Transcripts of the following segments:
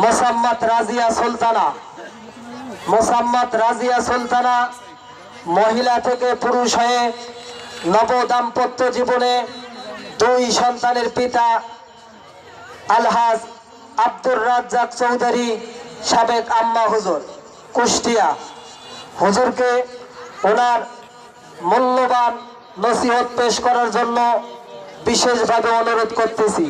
মোসাম্মদ রাজিয়া সুলতানা। মোসাম্মদ রাজিয়া সুলতানা মহিলা থেকে পুরুষ হয়ে নব দাম্পত্য জীবনে দুই সন্তানের পিতা আলহাজ আব্দুর রাজ্জাক চৌধুরী সাবেক আম্মা হুজুর, কুষ্টিয়া। হুজুরকে ওনার মূল্যবান নসিহত পেশ করার জন্য বিশেষভাবে অনুরোধ করতেছি।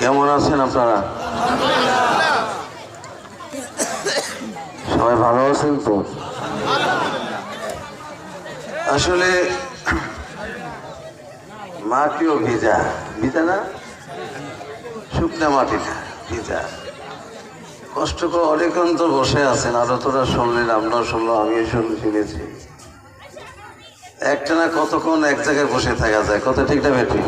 কেমন আছেন আপনারা? সবাই ভালো আছেন তো? আসলে মাটিও ভিজা। ভিজা না? শুকনা মাটি না, ভিজা। কষ্ট করে অনেকক্ষণ তো বসে আছেন আরও তোরা শুনলেন, আমরাও শুনলাম, আমিও শুন শুনেছি। একটা না কতক্ষণ এক জায়গায় বসে থাকা যায়? কত ঠিক না বেটি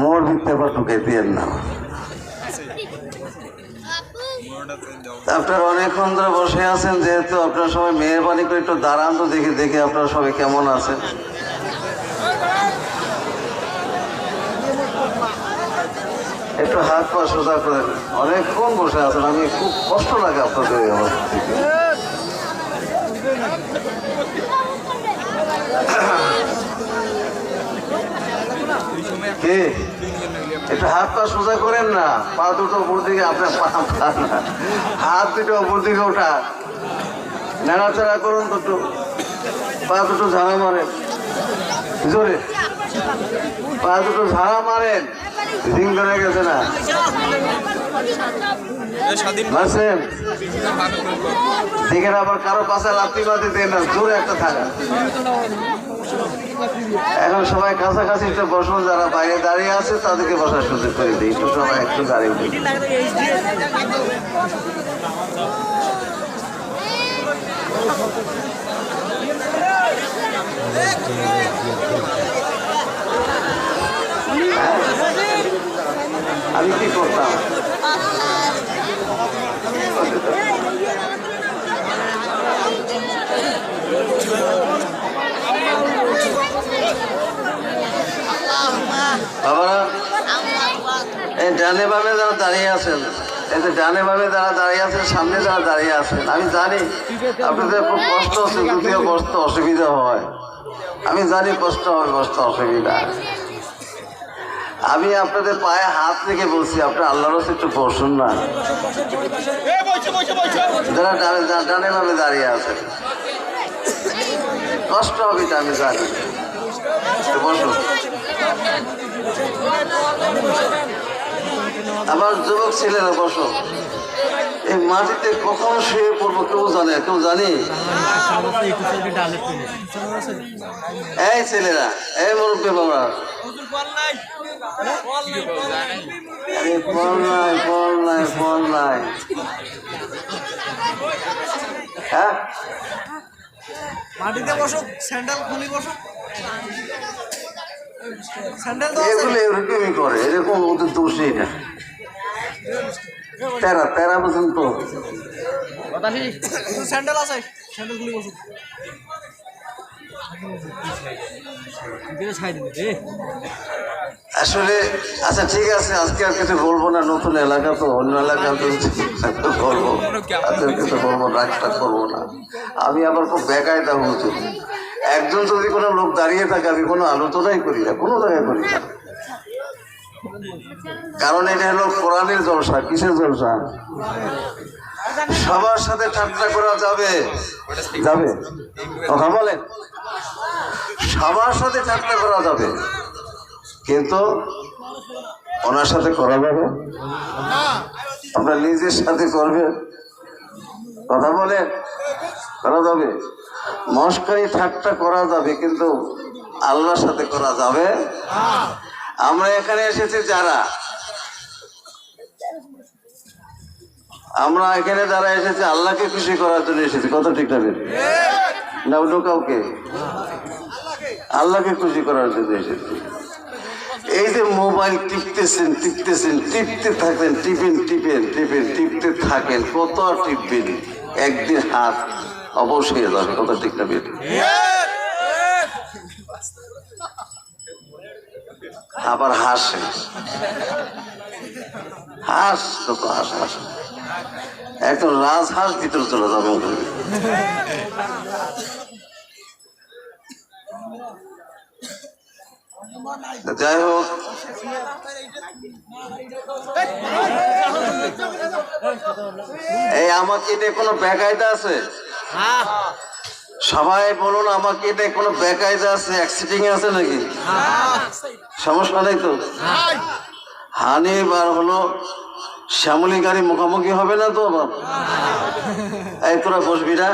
মোর ভিতরে আবার ঢুকে দিয়েন না। আপনারা অনেকক্ষণ ধরে বসে আছেন, যেহেতু আপনারা সবাই মেহরবানি করে একটু দাঁড়ান তো দেখে দেখে আপনারা সবাই কেমন আছেন। একটু হাত পা সোজা করে অনেকক্ষণ বসে আছেন, আমি খুব কষ্ট লাগে আপনাদের। কে? একটু হাত পা সোজা করেন না, পা দুটো উপর দিকে, আপনার হাত দুটো উপর দিকে ওঠা। নাড়াচাড়া করুন তো পা দুটো ঝাড়া মারেন। জোরে। পা দুটো ঝাড়া মারেন। গেছে না? আবার পাশে না, জোরে একটা থাকা। এখন সবাই কাছাকাছি একটু বসুন যারা বাইরে দাঁড়িয়ে আছে, তাদেরকে বসার সুযোগ করে দিই। একটু সবাই একটু দাঁড়িয়ে দিই আমি কি করতাম? এই ডানে ভাবে যারা দাঁড়িয়ে আছেন যে ডানে ভাবে যারা দাঁড়িয়ে আছেন, সামনে যারা দাঁড়িয়ে আছেন, আমি জানি আপনাদের খুব কষ্ট হচ্ছে, যদিও কষ্ট অসুবিধা হয়। আমি জানি কষ্ট হবে, কষ্ট অসুবিধা। আমি আপনাদের পায়ে হাত রেখে বলছি আপনার আল্লাহর একটু বসুন না। যারা ডানে ডানে ভাবে দাঁড়িয়ে আছে। কষ্ট হবে এটা আমি জানি। একটু বসুন। আমার যুবক ছেলেরা বসো। মাটিতে কখন শুয়ে পড়ব কেউ জানে কেউ জানি? এই ছেলেরা এই মুরব্বী বাবা আরে ফল নাই ফল নাই ফল নাই। হ্যাঁ? মাটিতে বসো স্যান্ডেল খুলি বসো। এগুলো এরকমই করে এরকম ওদের দোষই না। তেরা তেরা বুঝুন তো একটু স্যান্ডেল আছে? স্যান্ডেল খুলি বসো আসলে আচ্ছা ঠিক আছে আজকে আর কিছু বলব না নতুন এলাকা তো অন্য এলাকা তো বলব। আপনার কিছু বলব রাগটা করব না। আমি আবার খুব বেকায়দা হুজুর একজন যদি কোনো লোক দাঁড়িয়ে থাকে আমি কোনো আলোচনাই করি না কোনো জায়গায় করি না। কারণ এটা হলো কোরআনের জলসা, কিসের জলসা? সবার সাথে ঠাট্টা করা যাবে। যাবে? কথা বলেন? সবার সাথে ঠাট্টা করা যাবে। কিন্তু ওনার সাথে করা যাবে? আপনার নিজের সাথে করবে? কথা বলেন? করা যাবে? মস্কারি ঠাট্টা করা যাবে, কিন্তু আল্লাহর সাথে করা যাবে? আমরা এখানে এসেছি যারা? আমরা এখানে যারা এসেছি, আল্লাহকে খুশি করার জন্য এসেছি। কত ঠিক না না অন্য কাউকে? আল্লাহকে খুশি করার জন্য এসেছি। এই যে মোবাইল টিপতেছেন টিপতেছেন, টিপতে থাকেন টিপেন টিপেন টিপেন টিপতে থাকেন, কত টিপবেন একদিন হাত অবশ্যই যাবে। কত ঠিক না আবার হাসে। হাস কত হাস হাস। একদম রাজহাঁস ভিতরে চলে যাবে। যাই হোক। এই আমাকে এটা কোনো বেকায়দা আছে? সবাই বলুন আমাকে এটা কোনো বেকায়দা আছে অ্যাক্সিডিং আছে নাকি? সমস্যা নেই তো? হানি বার হলো, শ্যামলি গাড়ি মুখোমুখি হবে না তো এই তোরা বসবি না।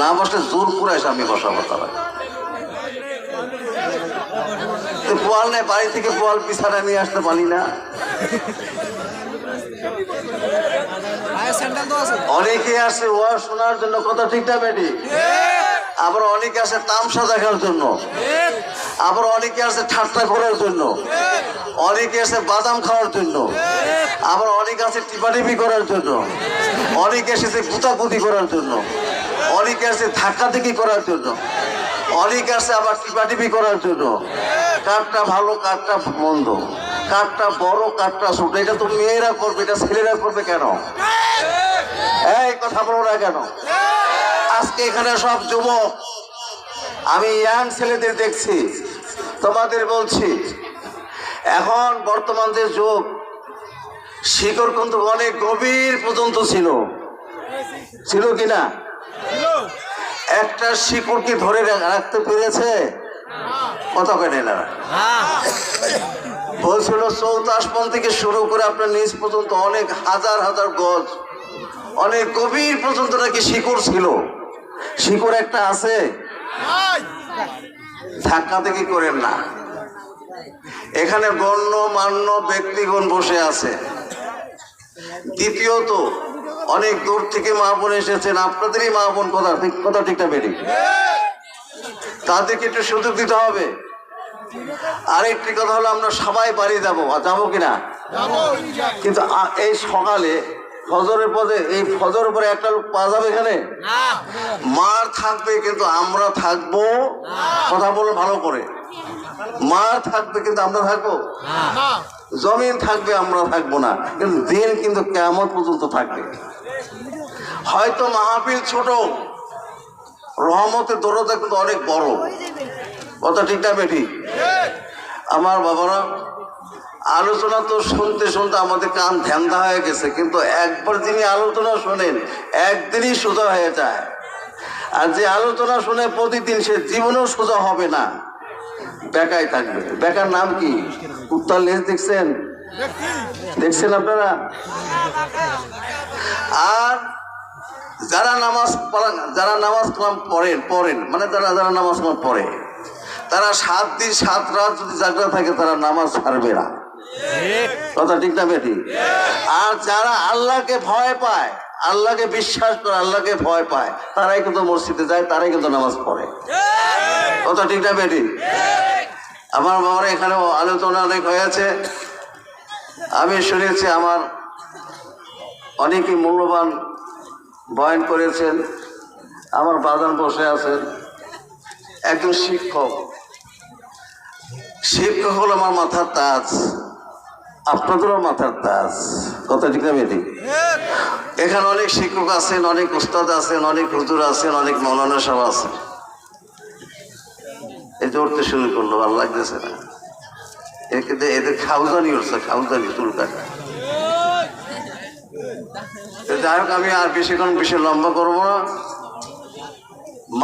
না বসলে জোর করে এসে আমি বসাবো তারা পোয়াল নেই, বাড়ি থেকে পোয়াল পিছাড়া নিয়ে আসতে পারি না। অনেকে আসে ওয়া শোনার জন্য, কথা ঠিকঠাক বেটি? আবার অনেকে আসে তামসা দেখার জন্য। আবার অনেকে আসে ঠাট্টা করার জন্য। অনেকে আসে বাদাম খাওয়ার জন্য। আবার অনেকে আছে টিপাটিপি করার জন্য। অনেকে এসেছে গুতাগুতি করার জন্য। অনেকে আসে ধাক্কাধাক্কি করার জন্য। অনেকে আসে আবার টিপাটিপি করার জন্য। কাঠটা ভালো কাঠটা মন্দ। কাঠটা বড় কাঠটা ছোট, এটা তো মেয়েরা করবে, এটা ছেলেরা করবে কেন? এই কথা বলো না কেন? আজকে এখানে সব যুবক, আমি ইয়াং ছেলেদের দেখছি, তোমাদের বলছি, এখন বর্তমান যে যুগ, শিকড় কিন্তু অনেক গভীর পর্যন্ত ছিল। ছিল কি না? একটা শিকড় কি ধরে রাখতে পেরেছে? কত কেটে না বলছিল চৌতাসপন থেকে শুরু করে আপনার নিজ পর্যন্ত অনেক হাজার হাজার গজ, অনেক গভীর পর্যন্ত নাকি শিকড় ছিল। শিকড় একটা আছে? ধাক্কা থেকে করেন না। এখানে গণ্য, মান্য ব্যক্তিগণ বসে আছে। দ্বিতীয়ত, অনেক দূর থেকে মা বোন এসেছেন। আপনাদেরই মা বোন কথা কথা ঠিকটা বেরি তাদেরকে একটু সুযোগ দিতে হবে। আরেকটি কথা হলো আমরা সবাই বাড়ি যাব। আর যাব কিনা? কিন্তু এই সকালে ফজরের পদে এই ফজরের পরে একটা লোক পাওয়া যাবে এখানে? মার থাকবে কিন্তু আমরা থাকব। কথা বলো ভালো করে। মার থাকবে কিন্তু আমরা থাকব? জমিন থাকবে আমরা থাকব না। কিন্তু দিন কিন্তু কেমন পর্যন্ত থাকবে। হয়তো মাহফিল ছোট। রহমতের দরজা কিন্তু অনেক বড়। কথা ঠিক না বেঠি? আমার বাবারা, আলোচনা তো শুনতে শুনতে আমাদের কান ধ্যানদা হয়ে গেছে, কিন্তু একবার যিনি আলোচনা শোনেন, একদিনই সোজা হয়ে যায়। আর যে আলোচনা শুনে প্রতিদিন সে জীবনেও সোজা হবে না। বেকায় থাকবে। বেকার নাম কি? উত্তর লেজ দেখছেন? দেখছেন আপনারা? আর যারা নামাজ যারা নামাজ কালাম পড়েন পড়েন মানে যারা যারা নামাজ কালাম পড়ে তারা সাত দিন, সাত রাত যদি জাগরা থাকে, তারা নামাজ ছাড়বে না। কথা ঠিক না বেটি? আর যারা আল্লাহকে ভয় পায়, আল্লাহকে বিশ্বাস করে, আল্লাহকে ভয় পায়, তারাই কিন্তু মসজিদে যায়, তারাই কিন্তু নামাজ পড়ে। কথা ঠিক না বেটি? আমার বাবার এখানে আলোচনা অনেক হয়েছে। আমি শুনেছি আমার অনেকই মূল্যবান বয়ন করেছেন। আমার বাদান বসে আছেন। একজন শিক্ষক। শিক্ষক হলো আমার মাথার তাজ। আপনাদেরও মাথার তাজ। কথা ঠিক না বেটি এখানে অনেক শিক্ষক আছেন, অনেক উস্তাদ আছেন, অনেক হুজুর আছেন, অনেক মৌলানা সব আছেন। এই উঠতে শুরু করল, ভালো লাগতেছে না। এদের এদের খাউজানি উঠছে, খাউজানি চুল যাই হোক, আমি আর বেশিক্ষণ বেশি লম্বা করব না।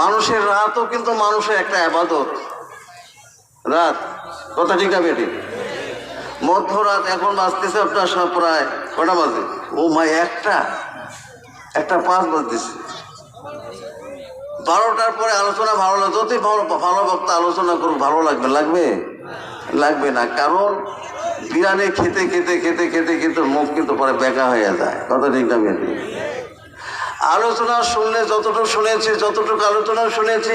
মানুষের রাতও কিন্তু মানুষের একটা আবাদত। রাত কথা ঠিক না বেটি মধ্যরাত এখন বাজতেছে আপনার সব প্রায় কটা বাজে? ও মাই, একটা? একটা পাঁচ বাজতেছে। বারোটার পরে আলোচনা ভালো লাগবে যতই ভালো ভালো বক্তা আলোচনা করুক, ভালো লাগবে। লাগবে? লাগবে না। কারণ বিরিয়ানি খেতে খেতে খেতে খেতে কিন্তু মুখ কিন্তু পরে বেকা হয়ে যায়। কত ঠিক মেয়েটি আলোচনা শুনলে যতটুকু শুনেছি, যতটুকু আলোচনা শুনেছি